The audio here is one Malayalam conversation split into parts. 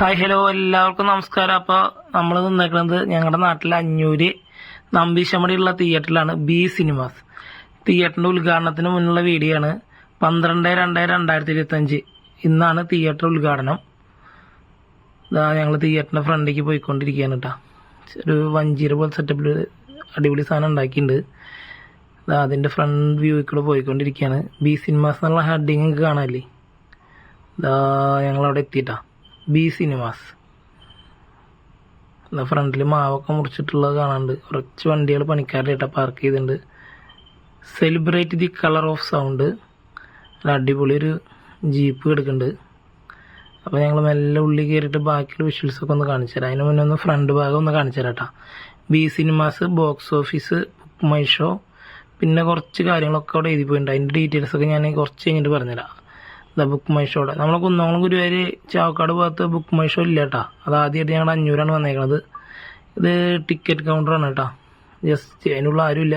ഹായ് ഹലോ എല്ലാവർക്കും നമസ്കാരം. അപ്പോൾ നമ്മൾ നിന്നേക്കുന്നത് ഞങ്ങളുടെ നാട്ടിലെ അഞ്ഞൂര് നമ്പീശമടിയുള്ള തിയേറ്ററിലാണ് ബി സിനിമാസ്. തിയേറ്ററിന്റെ ഉദ്ഘാടനത്തിന് മുന്നുള്ള വീഡിയോ ആണ് പന്ത്രണ്ട് രണ്ട് രണ്ടായിരത്തി ഇരുപത്തഞ്ച്. ഇന്നാണ് തിയേറ്റർ ഉദ്ഘാടനം. ഇതാ ഞങ്ങൾ തിയേറ്ററിന്റെ ഫ്രണ്ടിലേക്ക് പോയിക്കൊണ്ടിരിക്കുകയാണ് കേട്ടോ ഒരു വഞ്ചീര പോലെ സെറ്റപ്പിൽ അടിപൊളി സാധനം ഉണ്ടാക്കിയിട്ടുണ്ട്. അതിന്റെ ഫ്രണ്ട് വ്യൂയിൽ കൂടെ പോയിക്കൊണ്ടിരിക്കുകയാണ്. ബി സിനിമാസ് എന്നുള്ള ഹെഡിങ് കാണാല്ലേ ഇതാ ഞങ്ങളവിടെ എത്തിയിട്ടാ. B cinemas. എന്നാ ഫ്രണ്ടിൽ മാവൊക്കെ മുറിച്ചിട്ടുള്ളത് കാണാണ്ട്. കുറച്ച് വണ്ടികൾ പണിക്കാരുടെ പാർക്ക് ചെയ്തിട്ടുണ്ട് celebrate the colour of sound അടിപൊളി ഒരു ജീപ്പ് കിടക്കുന്നുണ്ട് അപ്പോൾ ഞങ്ങൾ മെല്ലെ ഉള്ളിൽ കയറിയിട്ട് ബാക്കിയുള്ള വിഷ്വൽസ് ഒക്കെ ഒന്ന് കാണിച്ചു തരാം. അതിന് മുന്നേ ഒന്ന് ഫ്രണ്ട് ഭാഗം ഒന്ന് കാണിച്ചു തരാം B cinemas box office book my show പിന്നെ കുറച്ച് കാര്യങ്ങളൊക്കെ അവിടെ എഴുതി പോയിട്ടുണ്ട് അതിന്റെ ഡീറ്റെയിൽസ് ഒക്കെ ഞാൻ കുറച്ച് കഴിഞ്ഞിട്ട് പറഞ്ഞുതരാം. ദ ബുക്ക് മൈ ഷോയുടെ നമ്മളെ കുന്നോളം ഗുരുവായൂർ ചാവക്കാട് ഭാഗത്ത് ബുക്ക് മൈ ഷോ ഇല്ല കേട്ടോ അത് ആദ്യമായിട്ട് ഞങ്ങളുടെ അഞ്ഞൂറാണ് വന്നേക്കണത്. ഇത് ടിക്കറ്റ് കൗണ്ടറാണ് കേട്ടോ. ജസ്റ്റ് അതിനുള്ള ആരുമില്ല.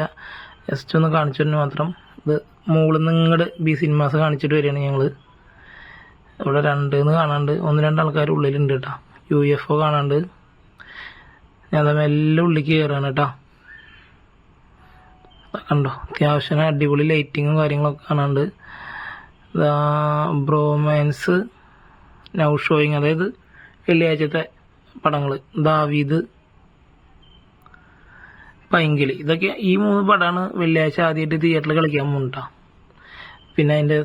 ജസ്റ്റ് ഒന്ന് കാണിച്ചു തന്നെ മാത്രം. ഇത് മുകളിൽ നിന്ന് ഇങ്ങോട്ട് ബി സിനിമാസ് കാണിച്ചിട്ട് വരികയാണ് ഞങ്ങൾ ഇവിടെ രണ്ട് എന്ന് കാണാണ്ട് ഒന്ന് രണ്ട് ആൾക്കാർ ഉള്ളിലുണ്ട് കേട്ടോ. യു എഫ് ഒ കാണാണ്ട്. ഞാൻ എല്ലാം ഉള്ളിലേക്ക് കയറാണ് കേട്ടോ. കണ്ടോ? അത്യാവശ്യം അടിപൊളി ലൈറ്റിങ്ങും കാര്യങ്ങളൊക്കെ കാണാണ്ട്. ബ്രോമാൻസ് നൗ ഷോയിങ് അതായത് വെള്ളിയാഴ്ചത്തെ പടങ്ങൾ ദാവീദ് പൈങ്കിളി. ഇതൊക്കെ ഈ മൂന്ന് പടമാണ് വെള്ളിയാഴ്ച ആദ്യമായിട്ട് തിയേറ്ററിൽ കളിക്കാൻ പോകുന്നുണ്ടോ പിന്നെ അതിന്റെ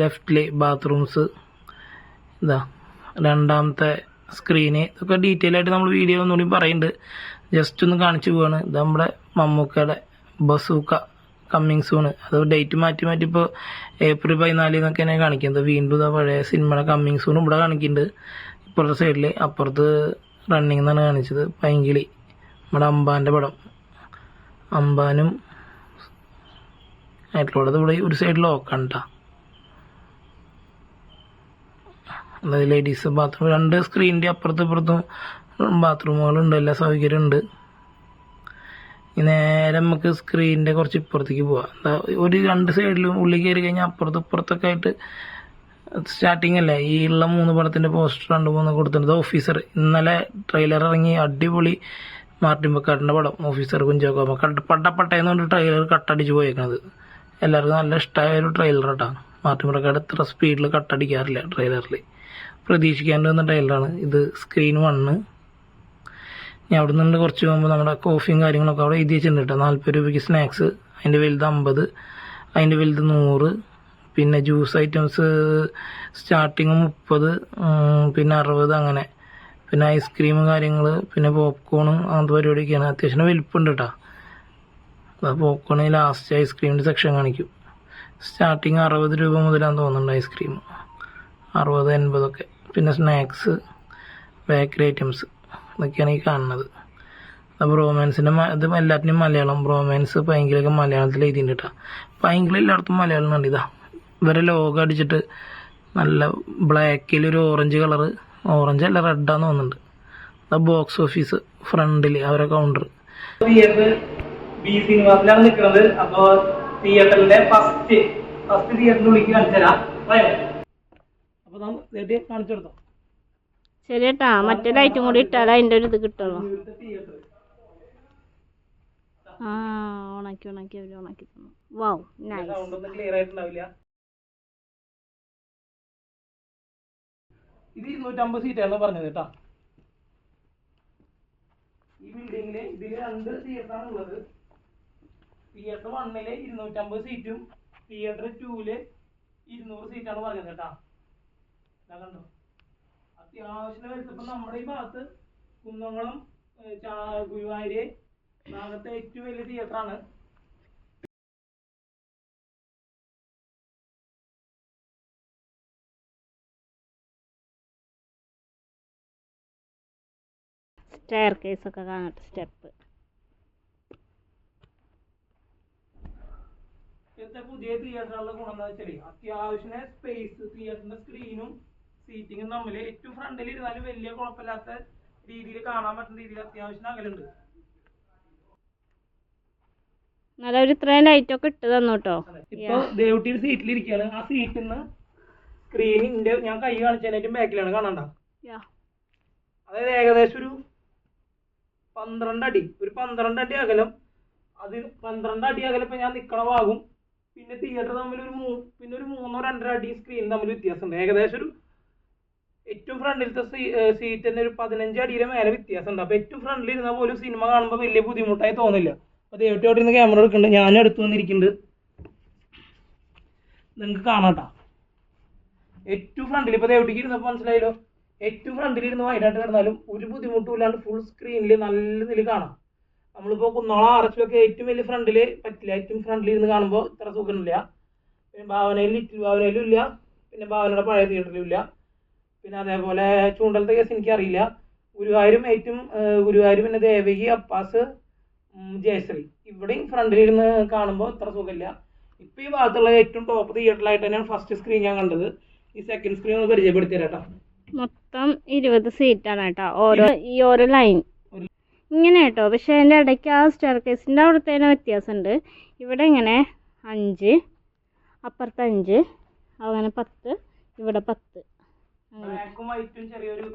ലെഫ്റ്റിൽ ബാത്റൂംസ് ഇതാ രണ്ടാമത്തെ സ്ക്രീന് ഇതൊക്കെ ഡീറ്റെയിൽ ആയിട്ട് നമ്മൾ വീഡിയോ ഒന്നുകൂടി പറയുന്നുണ്ട് ജസ്റ്റ് ഒന്ന് കാണിച്ചു പോവാണ്. ഇത് നമ്മുടെ മമ്മൂക്കയുടെ ബസൂക്ക. കമ്മിങ് സൂണ് അത് ഡേറ്റ് മാറ്റി മാറ്റി ഇപ്പോൾ ഏപ്രിൽ പതിനാലിൽ തന്നെ കാണിക്കുന്നത്. വീണ്ടും ഇതാ പഴയ സിനിമയുടെ കമ്മിങ് സൂൺ ഇവിടെ കാണിക്കുന്നുണ്ട് ഇപ്പുറത്തെ സൈഡിൽ അപ്പുറത്ത് റണ്ണിങ് എന്നാണ് കാണിച്ചത്. പൈങ്കിളി. നമ്മുടെ അമ്പാന്റെ പടം. അമ്പാനും ആയിട്ടുള്ളത് ഇവിടെ ഒരു സൈഡിൽ ഓക്കണ്ട അതായത് ലേഡീസ് ബാത്റൂം രണ്ട് സ്ക്രീനിന്റെ അപ്പുറത്തും ഇപ്പുറത്തും ബാത്റൂമുകളുണ്ട് എല്ലാ സൗകര്യമുണ്ട് നേരെ നമുക്ക് സ്ക്രീനിന്റെ കുറച്ച് ഇപ്പുറത്തേക്ക് പോവാം. ഒരു രണ്ട് സൈഡിലും ഉള്ളിൽ കയറി കഴിഞ്ഞാൽ അപ്പുറത്ത് ഇപ്പുറത്തൊക്കെ ആയിട്ട് സ്റ്റാർട്ടിങ് അല്ലേ? ഈ ഉള്ള മൂന്ന് പടത്തിന്റെ പോസ്റ്റർ രണ്ട് മൂന്ന് കൊടുത്തിട്ടുണ്ട്. ഓഫീസർ ഇന്നലെ ട്രെയിലർ ഇറങ്ങി. അടിപൊളി മാർട്ടിൻ ബക്കാട്ടിന്റെ പടം. ഓഫീസർ കുഞ്ചാക്കോമ കട്ട് പട്ടപ്പട്ടയെന്ന് കൊണ്ട് ട്രെയിലർ കട്ടടിച്ച് പോയേക്കുന്നത് എല്ലാവർക്കും നല്ല ഇഷ്ടമായ ഒരു ട്രെയിലർ കേട്ടോ മാർട്ടിൻ ബക്കാട് ഇത്ര സ്പീഡിൽ കട്ടടിക്കാറില്ല ട്രെയിലറിൽ പ്രതീക്ഷിക്കാണ്ട് വന്ന ട്രെയിലറാണ് ഇത് സ്ക്രീൻ വണ്ണ് ഞാൻ അവിടെ നിന്ന് കുറച്ച് പോകുമ്പോൾ നമ്മുടെ കോഫിയും കാര്യങ്ങളൊക്കെ അവിടെ എഴുതി വെച്ചിട്ടുണ്ട് കേട്ടോ. നാൽപ്പത് രൂപയ്ക്ക് സ്നാക്സ് അതിന്റെ വലുത് അമ്പത് അതിന്റെ വലുത് നൂറ് പിന്നെ ജ്യൂസ് ഐറ്റംസ് സ്റ്റാർട്ടിങ് മുപ്പത് പിന്നെ അറുപത് അങ്ങനെ. പിന്നെ ഐസ്ക്രീം കാര്യങ്ങൾ പിന്നെ പോപ്കോണും അങ്ങനത്തെ പരിപാടിയൊക്കെയാണ്. അത്യാവശ്യം വലിപ്പമുണ്ട് കേട്ടോ. പോപ്കോണ് ലാസ്റ്റ് ഐസ്ക്രീമിന്റെ സെക്ഷൻ കാണിക്കും. സ്റ്റാർട്ടിങ് അറുപത് രൂപ മുതലാന്ന് തോന്നുന്നുണ്ട് ഐസ്ക്രീം അറുപത് എൺപതൊക്കെ. പിന്നെ സ്നാക്സ് ബേക്കറി ഐറ്റംസ് ഇതൊക്കെയാണ് ഈ കാണുന്നത്. അപ്പോൾ റൊമാൻസിന്റെ ഇത് എല്ലാത്തിനും മലയാളം. റൊമാൻസ് പൈങ്കിലൊക്കെ മലയാളത്തിൽ എഴുതിയിട്ടുണ്ട് കേട്ടോ പൈങ്കിൾ എല്ലായിടത്തും മലയാളം ഉണ്ട് ഇതാ ഇവരെ ലോഗം അടിച്ചിട്ട് നല്ല ബ്ലാക്കിൽ ഒരു ഓറഞ്ച് കളറ് ഓറഞ്ച് അല്ല റെഡാന്ന് തോന്നുന്നുണ്ട്. ബോക്സ് ഓഫീസ് ഫ്രണ്ടിൽ അവരെ കൗണ്ടർ ബി സിനിമാസിലാണ് നിൽക്കുന്നത്. അപ്പോൾ തിയേറ്ററിന്റെ ഫസ്റ്റ് ഫസ്റ്റ് തിയേറ്ററിൽ ഉള്ളിലേക്ക് കാണിച്ചു അപ്പോൾ നമ്മൾ കാണിച്ചു കൊടുത്തോ. ശരി കേട്ടാ മറ്റേ ലൈറ്റും കൂടി ഇട്ടാൽ അതിന്റെ ഒരു ഇത് കിട്ടുള്ളൂ. ആ ഉണക്കി ഉണക്കി അവർ ഉണക്കി തന്നു. വാവ് നൈസ് ഇത് ഇരുന്നൂറ്റമ്പത് സീറ്റാണ് പറഞ്ഞത് കേട്ടാ. ഈ ബിൽഡിങ്ങിൽ ഇതിൽ രണ്ട് തിയേറ്ററാണ് ഉള്ളത്. തിയേറ്റർ വണ്ണിൽ ഇരുന്നൂറ്റമ്പത് സീറ്റും തിയേറ്റർ ടൂൽ ഇരുന്നൂറ് സീറ്റാണ് പറഞ്ഞത് കേട്ടാ. കണ്ടോ? അത്യാവശ്യം വരുത്തപ്പോ നമ്മുടെ ഈ ഭാഗത്ത് കുന്നംകുളം ഗുരുവായൂര് ഭാഗത്തെ ഏറ്റവും വലിയ തിയേറ്റർ ആണ്. സ്റ്റെയർ കേസ് ഒക്കെ കാണട്ടെ സ്റ്റെപ്പ് ഇപ്പോഴത്തെ പുതിയ തിയേറ്ററുകളുടെ ഗുണം എന്താ വെച്ചാൽ അത്യാവശ്യം സ്പേസ് തിയേറ്ററിന്റെ സ്ക്രീനും സീറ്റിങ്ങും തമ്മിൽ ഏറ്റവും ഫ്രണ്ടിൽ ഇരുന്നാലും വലിയ കുഴപ്പമില്ലാത്ത രീതിയിൽ കാണാൻ പറ്റുന്ന രീതിയിൽ അത്യാവശ്യം അകലുണ്ട്. എന്നാലും അവർ ഇത്രയും ലൈറ്റ് ഒക്കെ ഇട്ട് തന്നു കേട്ടോ ഇപ്പൊ ദേവട്ടി സീറ്റിൽ ഇരിക്കുകയാണ് ആ സീറ്റിൽ നിന്ന് സ്ക്രീനിന്റെ ഞാൻ കൈ കാണിച്ചതിനേറ്റും ബാക്കിലാണ്. കാണണ്ട? അതായത് ഏകദേശം ഒരു പന്ത്രണ്ട് അടി. ഒരു പന്ത്രണ്ട് അടി അകലം. അത് പന്ത്രണ്ട് അടി അകലം ഇപ്പൊ ഞാൻ നിക്കണ ഭാഗം പിന്നെ തിയേറ്റർ തമ്മിൽ ഒരു പിന്നെ ഒരു മൂന്നോ രണ്ടര അടി സ്ക്രീൻ തമ്മിൽ വ്യത്യാസമുണ്ട്. ഏകദേശം ഒരു ഏറ്റവും ഫ്രണ്ടിലത്തെ സീറ്റ് തന്നെ ഒരു പതിനഞ്ച് അടിയുടെ മേലെ വ്യത്യാസം ഉണ്ട് അപ്പൊ ഏറ്റവും ഫ്രണ്ടിൽ ഇരുന്ന പോലും സിനിമ കാണുമ്പോൾ വലിയ ബുദ്ധിമുട്ടായി തോന്നില്ല. അപ്പൊ ദൈവത്തെ അവിടെ നിന്ന് ക്യാമറ എടുക്കുന്നുണ്ട് ഞാനും അടുത്ത് വന്നിരിക്കുന്നുണ്ട് നിങ്ങൾക്ക് കാണാട്ടാ ഏറ്റവും ഫ്രണ്ടിൽ ഇപ്പൊ ദേവട്ടിക്ക് ഇരുന്നപ്പോൾ മനസ്സിലായല്ലോ. ഏറ്റവും ഫ്രണ്ടിൽ ഇരുന്ന് വൈഡായിട്ട് കിടന്നാലും ഒരു ബുദ്ധിമുട്ടും ഇല്ലാണ്ട് ഫുൾ സ്ക്രീനിൽ നല്ല നില കാണാം. നമ്മളിപ്പോ കുന്നോളം ഒക്കെ ഏറ്റവും വലിയ ഫ്രണ്ടിൽ പറ്റില്ല. ഏറ്റവും ഫ്രണ്ടിൽ ഇരുന്ന് കാണുമ്പോൾ ഇത്ര സുഖമില്ല. പിന്നെ ഭാവനയിൽ ലിറ്റിൽ ഭാവനയിലും ഇല്ല. പിന്നെ ഭാവനയുടെ പഴയ തിയേറ്ററിലും ഇല്ല. പിന്നെ അതേപോലെ ചൂണ്ടലത്തെ കേസ് എനിക്കറിയില്ല. ഗുരുവായൂരും ഏറ്റവും ഗുരുവായൂർ പിന്നെ ദേവകി അപ്പാസ് ജയശ്രീ. ഇവിടെയും ഫ്രണ്ടിലിരുന്ന് കാണുമ്പോൾ ഇത്ര സുഖമില്ല. ഇപ്പൊ ഈ ഭാഗത്തുള്ള ഏറ്റവും ടോപ്പ് തിയേറ്ററിലായിട്ട് തന്നെയാണ് ഫസ്റ്റ് സ്ക്രീൻ ഞാൻ കണ്ടത്. ഈ സെക്കൻഡ് സ്ക്രീൻ ഒന്ന് പരിചയപ്പെടുത്തി തരാം മൊത്തം ഇരുപത് സീറ്റാണ് കേട്ടോ. ഓരോ ഈ ഓരോ ലൈൻ ഇങ്ങനെ കേട്ടോ. പക്ഷെ അതിന്റെ ഇടയ്ക്ക് ആ സ്റ്റെയർ കേസിന്റെ അവിടുത്തെ വ്യത്യാസമുണ്ട്. ഇവിടെ ഇങ്ങനെ അഞ്ച് അപ്പുറത്ത് അഞ്ച് അങ്ങനെ പത്ത് ഇവിടെ പത്ത്. ബ്ലാക്കും വൈറ്റും ചെറിയൊരു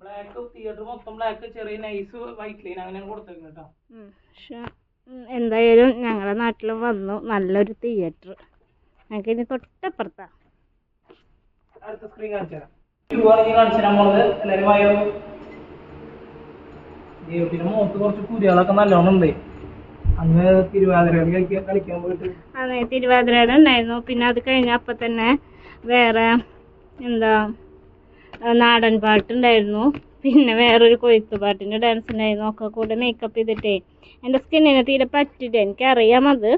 ബ്ലാക്ക് തിയേറ്റർ മൊത്തം ബ്ലാക്ക് ചെറിയ നൈസ് വൈറ്റ് ലൈൻ അങ്ങനെയാണ് കൊടുത്തേക്കുന്നത് കേട്ടോ. പക്ഷെ എന്തായാലും ഞങ്ങളുടെ നാട്ടിൽ വന്നു നല്ലൊരു തിയേറ്റർ ഞങ്ങൾക്ക് ഇനി തൊട്ടപ്പുറത്താണ് അടുത്ത സ്ക്രീൻ കാണിച്ചു തരാം. കാണിച്ചു തരാൻ പോണത് എല്ലാവരും വായോ? ദൈവത്തിന്റെ മുഖത്ത് കുറച്ച് കുരികളൊക്കെ നല്ലോണം ഉണ്ട്. അന്ന് തിരുവാതിര കളിക്കാൻ പോയിട്ട്. അതെ തിരുവാതിര ഉണ്ടായിരുന്നു. പിന്നെ അത് കഴിഞ്ഞ അപ്പൊ തന്നെ വേറെ എന്താ നാടൻ പാട്ടുണ്ടായിരുന്നു. പിന്നെ വേറൊരു കൊയ്ത്ത് പാട്ടിന്റെ ഡാൻസ് ഉണ്ടായിരുന്നു. ഒക്കെ കൂടെ മേക്കപ്പ് ചെയ്തിട്ടേ. എന്റെ സ്കിന്നിനെ തീരെ പറ്റില്ല എനിക്കറിയാം അത്.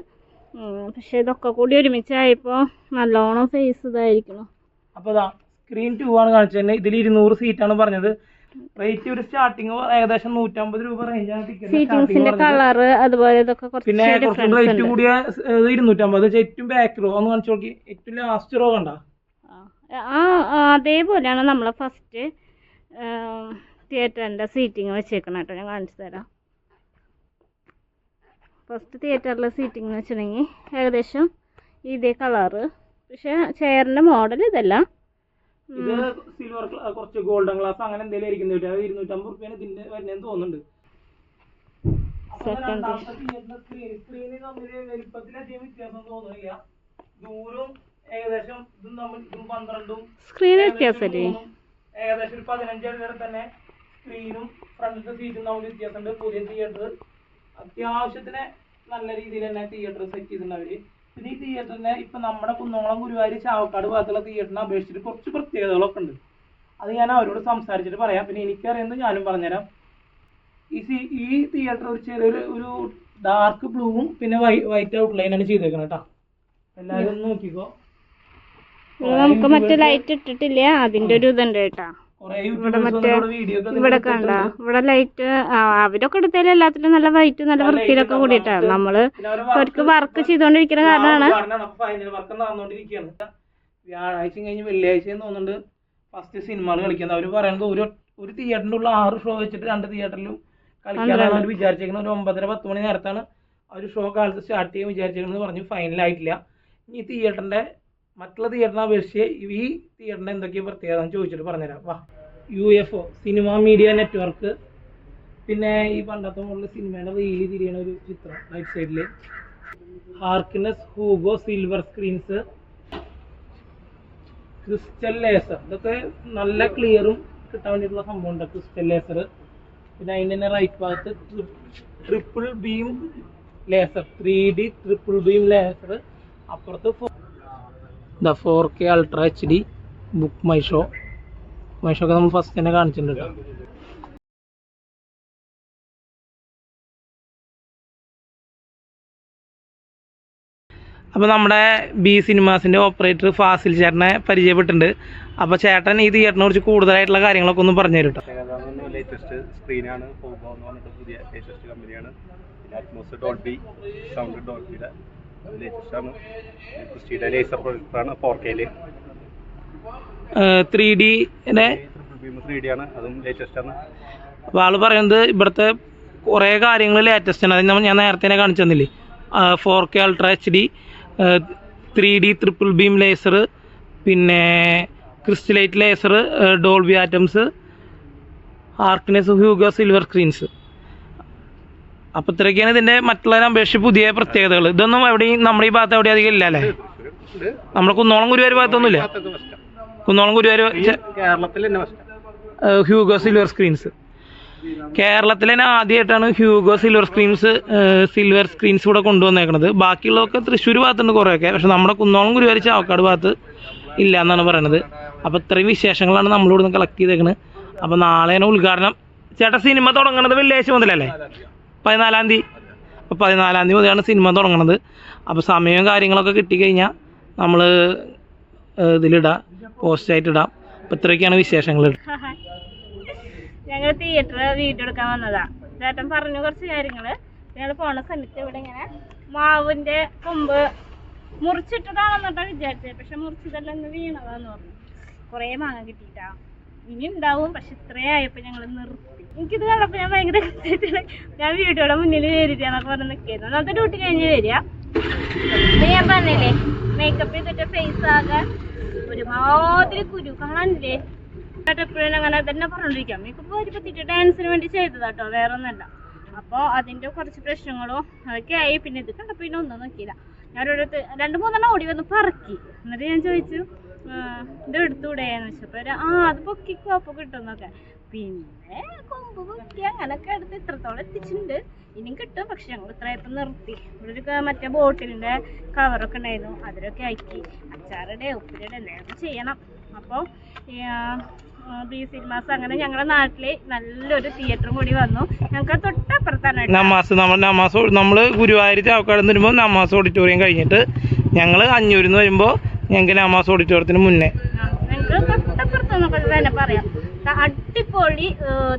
പക്ഷേ ഇതൊക്കെ കൂടി ഒരുമിച്ചായപ്പോൾ നല്ലോണം ഫേസ് ഇതായിരിക്കണം അപ്പോൾ ഇതാ സ്ക്രീൻ ടൂ ആണ് കാണിച്ചത്. ഇതിൽ ഇരുന്നൂറ് സീറ്റാണ് പറഞ്ഞത്. റേറ്റ് ഒരു സ്റ്റാർട്ടിങ് ഏകദേശം നൂറ്റമ്പത് രൂപ റേഞ്ചാണ് കളറ് അതുപോലെ ഇതൊക്കെ പിന്നെ കുറച്ച് റേറ്റ് കൂടിയ ഇരുന്നൂറ്റമ്പത്. ഏറ്റവും ബാക്ക് റോ ഒന്ന് കാണിച്ചു നോക്കി. ഏറ്റവും ലാസ്റ്റ് റോ കണ്ട? ആ അതേപോലെയാണ് നമ്മളെ ഫസ്റ്റ് തിയേറ്ററിന്റെ സീറ്റിംഗ് വെച്ചേക്കണം കേട്ടോ ഞാൻ കാണിച്ചു തരാം. ഫസ്റ്റ് തിയേറ്ററിലെ സീറ്റിംഗ് എന്ന് വെച്ചിട്ടുണ്ടെങ്കിൽ ഏകദേശം ഇതേ കളറ് പക്ഷെ ചെയറിന്റെ മോഡൽ ഇതല്ല. ഇത് സിൽവർ കുറച്ച് ഗോൾഡൻ ഗ്ലാസ് അങ്ങനെ എന്തെങ്കിലും ആയിരിക്കും അത് ഇരുന്നൂറ്റമ്പത് റുപ്യാണ് ഇതിന്റെ വരുന്നതെന്ന് തോന്നുന്നുണ്ട്. സെക്കൻഡ് screen- screen തമ്മിൽ വലിപ്പത്തിലധികം വ്യത്യാസം തോന്നുന്നില്ല. ദൂരവും ഏകദേശം ഇതും തമ്മിൽ ഇതും പന്ത്രണ്ടും സ്ക്രീൻ ഏകദേശം വ്യത്യാസമല്ലേ ഏകദേശം ഒരു പതിനഞ്ച് അടിയുടെ തന്നെ സ്ക്രീനും ഫ്രണ്ടിലത്തെ സീറ്റും തമ്മിൽ വ്യത്യാസമുണ്ട്. പുതിയ തിയേറ്റർ അത്യാവശ്യത്തിന് നല്ല രീതിയിൽ തന്നെ തിയേറ്റർ സെറ്റ് ചെയ്തിട്ടുണ്ട് അവർ. പിന്നെ ഈ തിയേറ്ററിനെ ഇപ്പൊ നമ്മുടെ കുന്നോളം ഗുരുവായൂർ ചാവക്കാട് ഭാഗത്തുള്ള തിയേറ്ററിനെ അപേക്ഷിച്ചിട്ട് കുറച്ച് പ്രത്യേകതകളൊക്കെ ഉണ്ട്. അത് ഞാൻ അവരോട് സംസാരിച്ചിട്ട് പറയാം. പിന്നെ എനിക്കറിയുന്നത് ഞാനും പറഞ്ഞുതരാം. ഈ സി ഈ തിയേറ്റർ ഒരു ചെറിയൊരു ഒരു ഡാർക്ക് ബ്ലൂവും പിന്നെ വൈറ്റ് ഔട്ട്ലൈനാണ് ചെയ്തേക്കുന്നത് കേട്ടോ. എല്ലാവരും നോക്കിക്കോ. നമുക്ക് മറ്റേ ലൈറ്റ് ഇട്ടിട്ടില്ല? അതിന്റെ ഒരു ഇതുണ്ട് കേട്ടാ. ഇവിടെ മറ്റേ ഇവിടെ കണ്ട? ഇവിടെ ലൈറ്റ് അവരൊക്കെ എടുത്താലും എല്ലാത്തിലും നല്ല വൈറ്റ് നല്ല വൃത്തിയിലൊക്കെ കൂടിയിട്ടാണ് നമ്മൾ അവർക്ക് വർക്ക് ചെയ്തോണ്ടിരിക്കുന്ന കാരണമാണ് വ്യാഴാഴ്ച കഴിഞ്ഞ് വെള്ളിയാഴ്ച തോന്നുന്നുണ്ട് ഫസ്റ്റ് സിനിമകൾ കളിക്കുന്നത്. അവർ പറയുന്നത് ഒരു ഒരു തിയേറ്ററിന്റെ ഉള്ള ആറ് ഷോ വെച്ചിട്ട് രണ്ട് തിയേറ്ററിലും കളിക്കാനാണ് അവർ വിചാരിച്ചേക്കുന്നത്. ഒരു ഒമ്പതര പത്ത് മണി നേരത്താണ് ഒരു ഷോ കാലത്ത് സ്റ്റാർട്ട് ചെയ്യാൻ വിചാരിച്ചേക്കുന്നത് പറഞ്ഞു ഫൈനൽ ആയിട്ടില്ല. ഈ തിയേറ്ററിന്റെ മറ്റുള്ള തിയേറ്ററിനെ അപേക്ഷിച്ച് ഈ തിയേറ്ററിന്റെ എന്തൊക്കെയാണ് പ്രത്യേകത ചോദിച്ചിട്ട് പറഞ്ഞുതരാം. വാ. U F O cinema media network പിന്നെ ഈ പണ്ടത്തെ മുകളിൽ സിനിമയുടെ റീൽ തിരിയണ ഒരു ചിത്രം റൈറ്റ് സൈഡിൽ Harkness Hugo silver screens crystal laser ഇതൊക്കെ നല്ല ക്ലിയറും കിട്ടാൻ വേണ്ടിയിട്ടുള്ള സംഭവമുണ്ട് ക്രിസ്റ്റൽ ലേസർ പിന്നെ അതിന്റെ തന്നെ റൈറ്റ് ഭാഗത്ത് triple beam laser three D triple beam laser അപ്പുറത്ത് the four K ultra H D book my show my ഒക്കെ നമ്മൾ ഫസ്റ്റ് തന്നെ കാണിച്ചിട്ടുണ്ട് അപ്പോൾ നമ്മുടെ ബി സിനിമാസിന്റെ ഓപ്പറേറ്റർ ഫാസിൽ ചേട്ടനെ പരിചയപ്പെട്ടിട്ടുണ്ട്. അപ്പോൾ ചേട്ടൻ ഈ തിയേറ്ററിനെ കുറിച്ച് കൂടുതലായിട്ടുള്ള കാര്യങ്ങളൊക്കെ ഒന്ന് പറഞ്ഞു തരും ലേറ്റസ്റ്റ് സ്ക്രീനാണ് പുതിയ കമ്പനിയാണ് ഡോൾബി സൗണ്ട് ഡോൾബിയുടെ ലേറ്റസ്റ്റ് ആണ് ക്രിസ്റ്റിയുടെ ലേസർ പ്രൊജക്ടറാണ് ഫോർ കെയിൽ ത്രീ ഡി ആണ് അതും ലേറ്റസ്റ്റ് ആണ് അപ്പോൾ ആൾ പറയുന്നത് ഇവിടുത്തെ കുറേ കാര്യങ്ങൾ ലേറ്റസ്റ്റ് ആണ് അത് ഞാൻ നേരത്തെ തന്നെ കാണിച്ചു തന്നില്ലേ? Four K ultra H D three D triple beam laser പിന്നെ crystalite laser Dolby Atmos Harkness Hugo silver screens അപ്പോൾ ഇത്രയൊക്കെയാണ് ഇതിന്റെ മറ്റുള്ളവരെ അപേക്ഷിച്ച് പുതിയ പ്രത്യേകതകൾ. ഇതൊന്നും എവിടെയും നമ്മുടെ ഈ ഭാഗത്ത് എവിടെയും അധികം ഇല്ല അല്ലേ? നമ്മുടെ കുന്നോളം ഗുരുവായൂർ ഭാഗത്തൊന്നും ഇല്ല? കുന്നോളം ഗുരുവായൂർ ഹ്യൂഗോ സിൽവർ സ്ക്രീൻസ്. കേരളത്തിൽ തന്നെ ആദ്യമായിട്ടാണ് Hugo silver screens silver screens ഇവിടെ കൊണ്ടുവന്നേക്കുന്നത് ബാക്കിയുള്ളതൊക്കെ തൃശ്ശൂർ ഭാഗത്തുണ്ട് കുറേയൊക്കെ. പക്ഷെ നമ്മുടെ കുന്നോളം ഗുരുവായൂർ ചാവക്കാട് ഭാഗത്ത് ഇല്ല എന്നാണ് പറയണത്. അപ്പോൾ ഇത്രയും വിശേഷങ്ങളാണ് നമ്മളിവിടുന്ന് കളക്ട് ചെയ്തേക്കുന്നത് അപ്പോൾ നാളെയാണ് ഉദ്ഘാടനം. ചേട്ടാ സിനിമ തുടങ്ങുന്നത് വെള്ളിയാഴ്ച മുതലല്ലേ? പതിനാലാം തീയതി. അപ്പോൾ പതിനാലാം തീയതി മുതലാണ് സിനിമ തുടങ്ങണത്. അപ്പോൾ സമയവും കാര്യങ്ങളൊക്കെ കിട്ടിക്കഴിഞ്ഞാൽ നമ്മൾ ഇതിലിടാം. പോസ്റ്റായിട്ട് ഇടാം അപ്പോൾ ഇത്രയൊക്കെയാണ് വിശേഷങ്ങൾ ഞങ്ങൾ തിയേറ്റർ വീഡിയോ എടുക്കാൻ വന്നതാ. ചേട്ടൻ പറഞ്ഞു കുറച്ച് കാര്യങ്ങൾ ഞങ്ങൾ പോണ സമയത്ത് ഇവിടെ ഇങ്ങനെ മാവിന്റെ കൊമ്പ് മുറിച്ചിട്ടതാണെന്നിട്ടാണ് വിചാരിച്ചത്. പക്ഷെ മുറിച്ചതെല്ലാം ഇന്ന് വീണതാന്ന് പറഞ്ഞു. കുറേ മാങ്ങ കിട്ടിയിട്ടാ. ഇനി ഉണ്ടാവും പക്ഷെ ഇത്രയായപ്പോ ഞങ്ങൾ നിർത്തി. എനിക്കിത് കണ്ടപ്പോ ഞാൻ ഭയങ്കര. ഞാൻ വീഡിയോയുടെ മുന്നിൽ വരികയെന്നൊക്കെ പറഞ്ഞ് നിൽക്കുന്നത് അന്നത്തെ ഡ്യൂട്ടി കഴിഞ്ഞ് വരിക. ഞാൻ പറഞ്ഞില്ലേ മേക്കപ്പ് ചെയ്തിട്ട് ഫേസ് ആകെ ഒരുമാതിരി കുരു. കാണാനില്ലേ? എപ്പോഴും അങ്ങനെ തന്നെ പറഞ്ഞോണ്ടിരിക്കാം. മേക്കപ്പ് പറ്റിയിട്ട് ഡാൻസിന് വേണ്ടി ചെയ്തതാട്ടോ വേറെ ഒന്നല്ല അപ്പോൾ അതിന്റെ കുറച്ച് പ്രശ്നങ്ങളും അതൊക്കെ ആയി. പിന്നെ ഇത് കണ്ടപ്പോൾ പിന്നെ ഒന്നും നോക്കിയില്ല. ഞാനൊരു രണ്ടു മൂന്നെണ്ണം ഓടി വന്ന് പറക്കി. എന്നിട്ട് ഞാൻ ചോദിച്ചു ഇത് എടുത്തൂടെ എന്ന് വെച്ചപ്പോൾ ആ അത് പൊക്കിക്കോ അപ്പോൾ കിട്ടുമെന്നൊക്കെ പിന്നെ കൊമ്പ് പൊക്കി അങ്ങനൊക്കെ എടുത്ത് ഇത്രത്തോളം എത്തിച്ചിട്ടുണ്ട്. ഇനിയും കിട്ടും പക്ഷെ ഞങ്ങൾ ഇത്രയപ്പം നിർത്തി. ഇവിടെ ഒരു മറ്റേ ബോട്ടിലിന്റെ കവറൊക്കെ ഉണ്ടായിരുന്നു അതിലൊക്കെ ആക്കി അച്ചാറുടെ ഉപ്പിലിടെ എന്തെങ്കിലും ചെയ്യണം. അപ്പോൾ ബി സിനിമാസ് അങ്ങനെ ഞങ്ങളുടെ നാട്ടിൽ നല്ലൊരു തിയേറ്ററും കൂടി വന്നു. ഞങ്ങൾക്ക് തൊട്ടപ്പുറത്താണ്. നമാസ് നമ്മൾ നമാസ് നമ്മൾ ഗുരുവായൂർ വരുമ്പോൾ നമാസ് ഓഡിറ്റോറിയം കഴിഞ്ഞിട്ട് ഞങ്ങൾ അഞ്ഞൂരിൽ നിന്ന് വരുമ്പോൾ ഞങ്ങൾക്ക് നമാസ് ഓഡിറ്റോറിയത്തിന് മുന്നേ. അടിപൊളി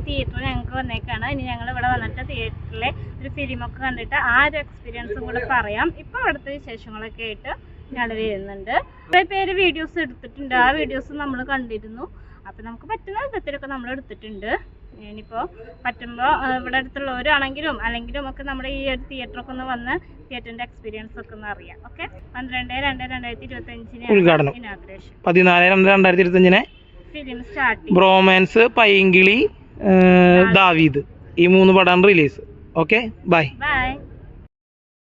തിയേറ്റർ ഞങ്ങൾക്ക് വന്നേക്കാണ്. ഇനി ഞങ്ങൾ ഇവിടെ വന്നിട്ട് തിയേറ്ററിലെ ഒരു ഫിലിമൊക്കെ കണ്ടിട്ട് ആ ഒരു എക്സ്പീരിയൻസും കൂടെ പറയാം. ഇപ്പൊ അവിടുത്തെ വിശേഷങ്ങളൊക്കെ ആയിട്ട് ഞങ്ങൾ വരുന്നുണ്ട്. കുറെ പേര് വീഡിയോസ് എടുത്തിട്ടുണ്ട്. ആ വീഡിയോസ് നമ്മൾ കണ്ടിരുന്നു. അപ്പൊ നമുക്ക് പറ്റുന്ന വിധത്തിലൊക്കെ നമ്മൾ എടുത്തിട്ടുണ്ട്. ഇനിയിപ്പോൾ പറ്റുമ്പോൾ ഇവിടെ അടുത്തുള്ളവരാണെങ്കിലും അല്ലെങ്കിലും ഒക്കെ നമ്മുടെ ഈ ഒരു തിയേറ്ററൊക്കെ ഒന്ന് വന്ന് തിയേറ്ററിന്റെ എക്സ്പീരിയൻസ് ഒക്കെ ഒന്ന് അറിയാം. ഓക്കെ പന്ത്രണ്ട് രണ്ട് രണ്ടായിരത്തി ഇരുപത്തി അഞ്ചിന് ഉദ്ഘാടനം. ഇനാഗ്രേഷൻ പതിനാല് രണ്ട് രണ്ടായിരത്തി ഇരുപത്തഞ്ചിന് ഫിലിം സ്റ്റാർട്ട് ബ്രോമാൻസ് പൈങ്കിളി ദാവീദ്. ഈ മൂന്ന് പടമാണ് റിലീസ് ഓക്കെ ബൈ ബൈ